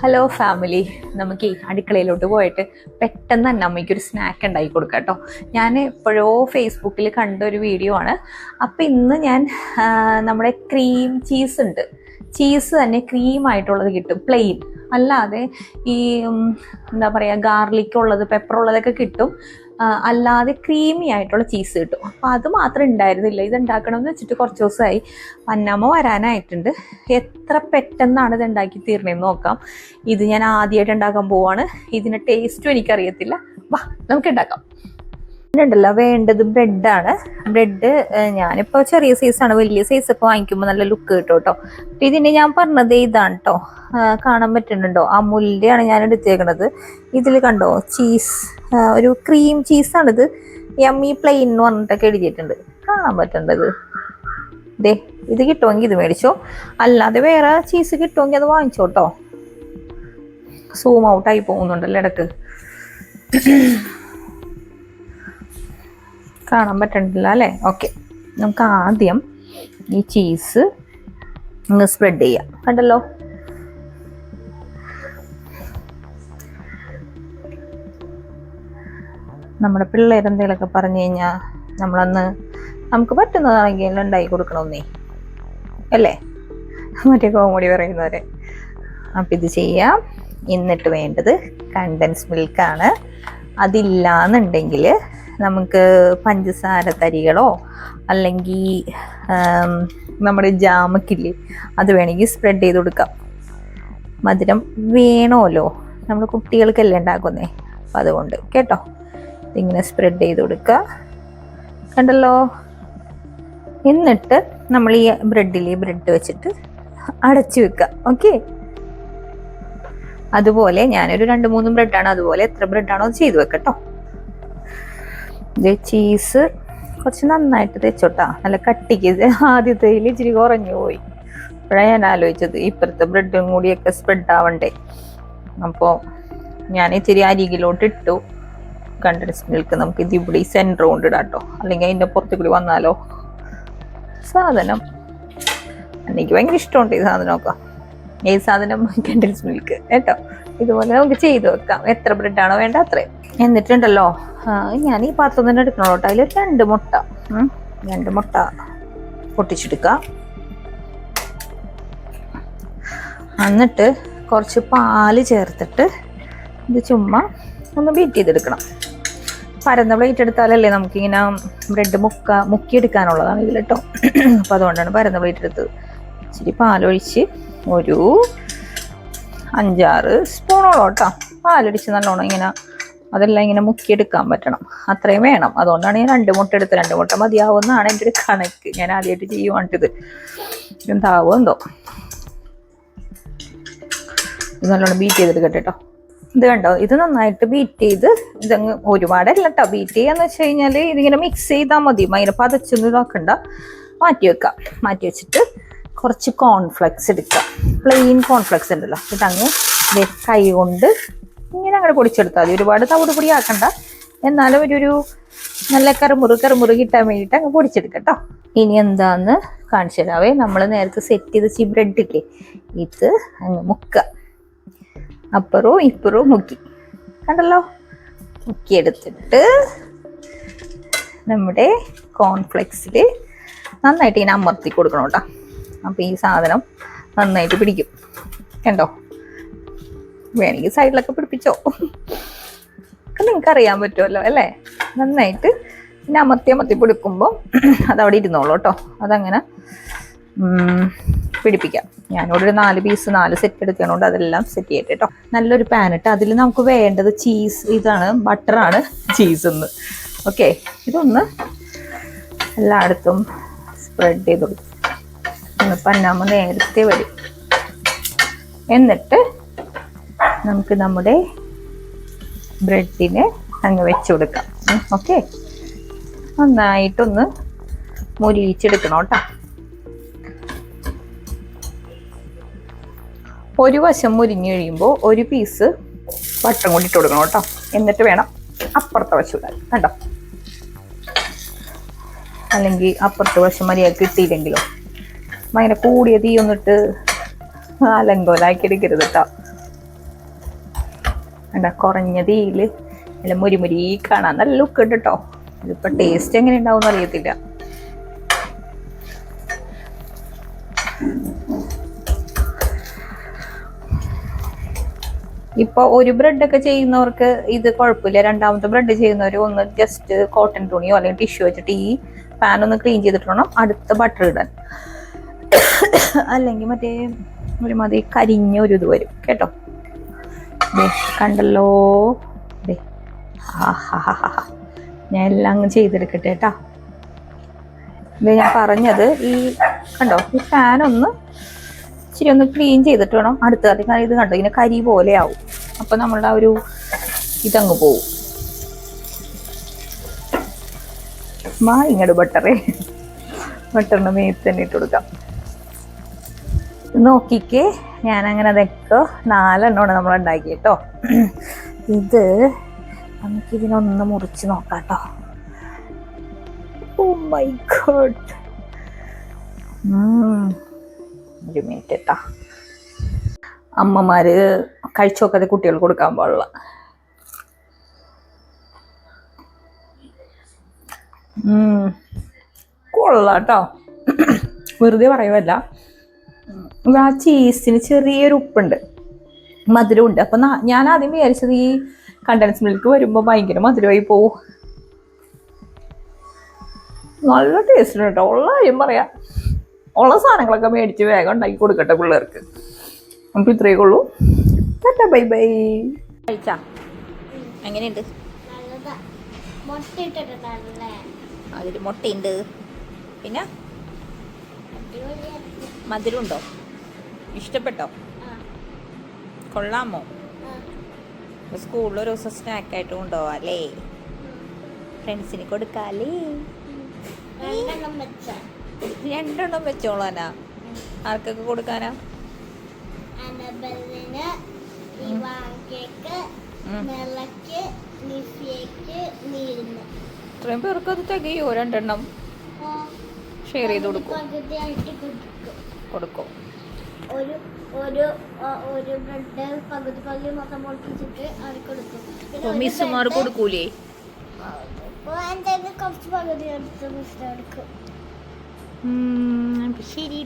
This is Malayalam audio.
ഹലോ ഫാമിലി നമുക്ക് ഈ അടുക്കളയിലോട്ട് പോയിട്ട് പെട്ടെന്ന് തന്നെ അമ്മയ്ക്ക് ഒരു സ്നാക്ക് ഉണ്ടാക്കി കൊടുക്കാം കേട്ടോ ഞാൻ എപ്പോഴോ ഫേസ്ബുക്കിൽ കണ്ട ഒരു വീഡിയോ ആണ്. അപ്പം ഇന്ന് ഞാൻ നമ്മുടെ ക്രീം ചീസ് ഉണ്ട്. ചീസ് തന്നെ ക്രീം ആയിട്ടുള്ളത് കിട്ടും. പ്ലെയിൻ അല്ലാതെ ഈ എന്താ പറയുക ഗാർലിക് ഉള്ളത് പെപ്പർ ഉള്ളതൊക്കെ കിട്ടും. അല്ലാതെ ക്രീമി ആയിട്ടുള്ള ചീസ് കിട്ടും. അപ്പോൾ അത് മാത്രം ഉണ്ടായിരുന്നില്ല. ഇത് ഉണ്ടാക്കണമെന്ന് വെച്ചിട്ട് കുറച്ച് ദിവസമായി. പന്നമ്മ വരാനായിട്ടുണ്ട്. എത്ര പെട്ടെന്നാണ് ഇത് ഉണ്ടാക്കി തീർന്നതെന്ന് നോക്കാം. ഇത് ഞാൻ ആദ്യമായിട്ട് ഉണ്ടാക്കാൻ പോവാണ്. ഇതിന്റെ ടേസ്റ്റും എനിക്കറിയത്തില്ല. വാ നമുക്ക് ഉണ്ടാക്കാം. ഉണ്ടല്ലോ വേണ്ടത് ബ്രെഡാണ് ബ്രെഡ് ഞാനിപ്പോൾ ചെറിയ സൈസാണ് വലിയ സൈസ് ഒക്കെ വാങ്ങിക്കുമ്പോൾ നല്ല ലുക്ക് കിട്ടും കേട്ടോ. ഇതിന് ഞാൻ പറഞ്ഞത് ഇതാണ് കേട്ടോ കാണാൻ പറ്റുന്നുണ്ടോ? മുല്ലയാണ് ഞാൻ എടുത്തേക്കണത്. ഇതിൽ കണ്ടോ ചീസ് ഒരു ക്രീം ചീസാണിത് യമ്മി പ്ലെയിൻ എന്ന് പറഞ്ഞിട്ടൊക്കെ എഴുതിയിട്ടുണ്ട്. കാണാൻ പറ്റേണ്ടത് ദേ ഇത് കിട്ടുമെങ്കിൽ ഇത് മേടിച്ചോ. അല്ലാതെ വേറെ ചീസ് കിട്ടുമെങ്കിൽ അത് വാങ്ങിച്ചോ കേട്ടോ സൂം ഔട്ടായി പോകുന്നുണ്ടല്ലോ ഇടയ്ക്ക്. കാണാൻ പറ്റണില്ല അല്ലേ? ഓക്കെ നമുക്ക് ആദ്യം ഈ ചീസ് ഒന്ന് സ്പ്രെഡ് ചെയ്യാം. കണ്ടല്ലോ? നമ്മുടെ പിള്ളേർ എന്തെങ്കിലുമൊക്കെ പറഞ്ഞു കഴിഞ്ഞാൽ നമ്മളന്ന് നമുക്ക് പറ്റുന്നതാണെങ്കിൽ ഉണ്ടായി കൊടുക്കണമെന്നേ അല്ലേ? മറ്റേ കോമഡി പറയുന്നവരെ. അപ്പം ഇത് ചെയ്യാം. എന്നിട്ട് വേണ്ടത് കണ്ടൻസ് മിൽക്കാണ് അതില്ലാന്നുണ്ടെങ്കിൽ നമുക്ക് പഞ്ചസാര തരികളോ അല്ലെങ്കിൽ നമ്മുടെ ജാമക്കില്ലേ അത് വേണമെങ്കിൽ സ്പ്രെഡ് ചെയ്ത് കൊടുക്കാം. മധുരം വേണമല്ലോ നമ്മൾ കുട്ടികൾക്കല്ലേ ഉണ്ടാക്കുന്നേ. അപ്പം അതുകൊണ്ട് കേട്ടോ. ഇതിങ്ങനെ സ്പ്രെഡ് ചെയ്ത് കൊടുക്കുക കണ്ടല്ലോ? എന്നിട്ട് നമ്മൾ ഈ ബ്രെഡിൽ ഈ ബ്രെഡ് വെച്ചിട്ട് അടച്ചു വെക്കുക ഓക്കെ? അതുപോലെ ഞാനൊരു രണ്ട് മൂന്ന് ബ്രെഡാണ് അതുപോലെ എത്ര ബ്രെഡാണോ അത് ചെയ്തു വെക്കട്ടോ ചീസ് കുറച്ച് നന്നായിട്ട് തെച്ചോട്ടാ. നല്ല കട്ടിക്ക്. ആദ്യത്തെ ഇച്ചിരി കുറഞ്ഞു പോയി. അപ്പോഴാണ് ഞാൻ ആലോചിച്ചത് ഇപ്പുറത്തെ ബ്രെഡും കൂടിയൊക്കെ സ്പ്രെഡ് ആവണ്ടേ. അപ്പോൾ ഞാൻ ഇച്ചിരി അരികിലോട്ട് ഇട്ടു. കണ്ടൻസ് മിൽക്ക് നമുക്ക് ഇത് ഇവിടെ ഈ സെന്റർ കൊണ്ട് ഇടാം കേട്ടോ അല്ലെങ്കിൽ അതിന്റെ പുറത്തു കൂടി വന്നാലോ? സാധനം. എനിക്ക് ഭയങ്കര ഇഷ്ടമുണ്ട് ഈ സാധനമൊക്കെ. ഈ സാധനം കണ്ടൻസ് മിൽക്ക് കേട്ടോ. ഇതുപോലെ നമുക്ക് ചെയ്ത് വെക്കാം. എത്ര ബ്രെഡാണോ വേണ്ട അത്രയും. എന്നിട്ടുണ്ടല്ലോ. ഞാൻ ഈ പാത്രം തന്നെ എടുക്കണോ കേട്ടോ അതിൽ രണ്ട് മുട്ട. രണ്ട് മുട്ട പൊട്ടിച്ചെടുക്ക. എന്നിട്ട് കുറച്ച് പാൽ ചേർത്തിട്ട് ഇത് ചുമ്മാ ഒന്ന് ബീറ്റ് ചെയ്തെടുക്കണം. പരന്ന പ്ലേറ്റ് എടുത്താലല്ലേ നമുക്കിങ്ങനെ ബ്രെഡ് മുക്ക മുക്കിയെടുക്കാനുള്ളതാണ് ഇതിൽ കേട്ടോ അപ്പം അതുകൊണ്ടാണ് പരന്ന പ്ലേറ്റ് എടുത്തത്. ഇച്ചിരി പാലൊഴിച്ച് ഒരു അഞ്ചാറ് സ്പൂണോളം കേട്ടോ പാലൊഴിച്ച് നല്ലോണം ഇങ്ങനെ അതെല്ലാം ഇങ്ങനെ മുക്കിയെടുക്കാൻ പറ്റണം. അത്രയും വേണം. അതുകൊണ്ടാണ് ഞാൻ രണ്ട് മുട്ട എടുത്ത് രണ്ട് മുട്ട മതിയാവുമെന്നാണ് എന്റെ ഒരു കണക്ക്. ഞാൻ ആദ്യമായിട്ട് ചെയ്യുവാണിത്. എന്താവോ എന്തോ. ഇത് നല്ലോണം ബീറ്റ് ചെയ്തെടുക്കട്ടെ കേട്ടോ. ഇത് കണ്ടോ? ഇത് നന്നായിട്ട് ബീറ്റ് ചെയ്ത് ഇതങ്ങ് ഒരുപാടല്ല കേട്ടോ ബീറ്റ് ചെയ്യാന്ന് വെച്ച് കഴിഞ്ഞാൽ ഇതിങ്ങനെ മിക്സ് ചെയ്താൽ മതി. അതിനെ പതച്ചൊന്നും ഇതാക്കണ്ട. മാറ്റി വെക്കാം. മാറ്റി വെച്ചിട്ട് കുറച്ച് കോൺഫ്ലെക്സ് എടുക്കാം. പ്ലെയിൻ കോൺഫ്ലെക്സ് ഉണ്ടല്ലോ. ഇതങ്ങ് കൈ കൊണ്ട് ഇങ്ങനെ അങ്ങനെ പൊടിച്ചെടുത്താൽ മതി. ഒരുപാട് തവിട് പൊടി ആക്കണ്ട. എന്നാലും ഒരു ഒരു നല്ല കറുമുറു കറുമുറു കിട്ടാൻ വേണ്ടിയിട്ട് അങ്ങ് പൊടിച്ചെടുക്കട്ടോ. ഇനി എന്താന്ന് കാണിച്ചു തരാവേ നമ്മൾ നേരത്തെ സെറ്റ് ചെയ്ത ചി ബ്രെഡ് ഇല്ലേ? ഇത് അങ്ങ് മുക്കുക. അപ്പുറവും ഇപ്പുറവും മുക്കി. കണ്ടല്ലോ? മുക്കിയെടുത്തിട്ട് നമ്മുടെ കോൺഫ്ലെക്സിൽ നന്നായിട്ട് ഇങ്ങനെ അമർത്തി കൊടുക്കണം കേട്ടോ. അപ്പോൾ ഈ സാധനം നന്നായിട്ട് പിടിക്കും. കണ്ടോ? വേണമെങ്കിൽ സൈഡിലൊക്കെ പിടിപ്പിച്ചോ. നിങ്ങൾക്ക് അറിയാൻ പറ്റുമല്ലോ അല്ലേ? നന്നായിട്ട് പിന്നെ അമർത്തി അമർത്തി പിടിക്കുമ്പോൾ അതവിടെ ഇരുന്നോളൂ കേട്ടോ. അതങ്ങനെ പിടിപ്പിക്കാം. ഞാനിവിടെ ഒരു നാല് പീസ് നാല് സെറ്റ് എടുക്കണോണ്ട് അതെല്ലാം സെറ്റ് ചെയ്യട്ടെ കേട്ടോ. നല്ലൊരു പാൻ ഇട്ട് അതിൽ നമുക്ക് വേണ്ടത് ചീസ് ഇതാണ് ബട്ടറാണ് ചീസ് എന്ന് ഓക്കെ ഇതൊന്ന് എല്ലായിടത്തും സ്പ്രെഡ് ചെയ്ത് കൊടുക്കും. പന്നാമ നേരത്തെ വരും. എന്നിട്ട് നമുക്ക് നമ്മുടെ ബ്രെഡിനെ അങ്ങ് വെച്ച് കൊടുക്കാം. ഓക്കെ നന്നായിട്ടൊന്ന് മുരിയിച്ചെടുക്കണം കേട്ടോ. ഒരു വശം മുരിഞ്ഞ് കഴിയുമ്പോൾ ഒരു പീസ് വട്ടം കൂടി ഇട്ട് കൊടുക്കണം കേട്ടോ. എന്നിട്ട് വേണം അപ്പുറത്തെ വശം ഇടാൻ കേട്ടോ അല്ലെങ്കിൽ അപ്പുറത്തെ വശം മര്യാദ കിട്ടിയില്ലെങ്കിലോ? ഭയങ്കര കൂടിയ തീ ഒന്നിട്ട് അലങ്കോലാക്കി എടുക്കരുത് കേട്ടോ. കണ്ട കുറഞ്ഞ തീയിൽ നല്ല മുരിമുരി കാണാൻ നല്ല ലുക്ക് ഉണ്ട് കേട്ടോ ഇതിപ്പോൾ ടേസ്റ്റ് എങ്ങനെ ഉണ്ടാവും അറിയത്തില്ല. ഇപ്പോൾ ഒരു ബ്രെഡൊക്കെ ചെയ്യുന്നവർക്ക് ഇത് കുഴപ്പമില്ല. രണ്ടാമത്തെ ബ്രെഡ് ചെയ്യുന്നവർ ഒന്ന് ജസ്റ്റ് കോട്ടൺ തുണിയോ അല്ലെങ്കിൽ ടിഷ്യൂ വെച്ചിട്ട് ഈ പാൻ ഒന്ന് ക്ലീൻ ചെയ്തിട്ട് വേണം അടുത്ത ബട്ടർ ഇടാൻ. അല്ലെങ്കിൽ മറ്റേ ഒരുമാതിരി കരിഞ്ഞ ഒരു ഇത് വരും. കേട്ടോ? കണ്ടല്ലോ. ഞാൻ എല്ലാം അങ്ങ് ചെയ്തെടുക്കട്ടെ കേട്ടാ. ഞാൻ പറഞ്ഞത് ഈ കണ്ടോ ഈ ഫാൻ ഒന്ന് ഇച്ചിരി ഒന്ന് ക്ലീൻ ചെയ്തിട്ട് വേണം. അടുത്ത കറി ഇത് കണ്ടോ ഇങ്ങനെ കരി പോലെ ആവും. അപ്പൊ നമ്മളുടെ ഒരു ഇതങ്ങ് പോവും. മാ ഇങ്ങോട്ട് ബട്ടറേ ബട്ടറിന് മേത്ത് തന്നെ ഇട്ട് കൊടുക്കാം. നോക്കിക്കേ. ഞാൻ അങ്ങനെ അതൊക്കെ നാലെണ്ണമാണ് നമ്മൾ ഉണ്ടാക്കി കേട്ടോ ഇത് നമുക്കിതിനൊന്ന് മുറിച്ച് നോക്കാം കേട്ടോ ഓ മൈ ഗോഡ് ഒരു മിനിറ്റ് കേട്ടോ അമ്മമാര് കഴിച്ചു നോക്കാതെ കുട്ടികൾ കൊടുക്കാൻ പാടില്ല. കൊള്ളാട്ടോ വെറുതെ പറയുമല്ല ആ ചീസിന് ചെറിയൊരു ഉപ്പുണ്ട്. മധുരമുണ്ട്. അപ്പൊ ഞാൻ ആദ്യം വിചാരിച്ചത് ഈ കണ്ടൻസ് മിൽക്ക് വരുമ്പോൾ ഭയങ്കര മധുരമായി പോവും. നല്ല ടേസ്റ്റ് കേട്ടോ ഉള്ള കാര്യം പറയാം. ഉള്ള സാധനങ്ങളൊക്കെ മേടിച്ച് വേഗം ഉണ്ടാക്കി കൊടുക്കട്ടെ പിള്ളേർക്ക്. നമുക്ക് ഇത്രയേ ഉള്ളൂ. Bye bye. കഴിച്ചാ? എങ്ങനെയുണ്ട്? അതിൽ മുട്ടയുണ്ട്. പിന്നെ? മധുരമുണ്ടോ? ഇഷ്ടപ്പെട്ടോ? കൊള്ളാമോ? സ്കൂളിൽ ഒരു ദിവസം സ്നാക്കായിട്ട് കൊണ്ടുപോവാം അല്ലേ ഫ്രണ്ട്സിന് കൊടുക്കാല്ലേ? രണ്ടെണ്ണം വെച്ച. രണ്ടെണ്ണം വെച്ചോളാനാ? ആർക്കൊക്കെ കൊടുക്കാനാ? ഇത്രയും പേർക്ക് അത് തികയോ രണ്ടെണ്ണം? ഷെയർ ചെയ്ത് കൊടുക്കും. കൊടുക്കും. ഒരു ഒരു ഒരു ബ്രെഡ് പകുതി പകുതി മൊത്തം പൊട്ടിച്ചിട്ട് അവർക്ക് കൊടുക്കും. മിസ്സുമാർ കൊടുക്കൂലേ? എന്തായാലും കുറച്ച് പകുതി എടുത്ത് മിസ് എടുക്കും ശരി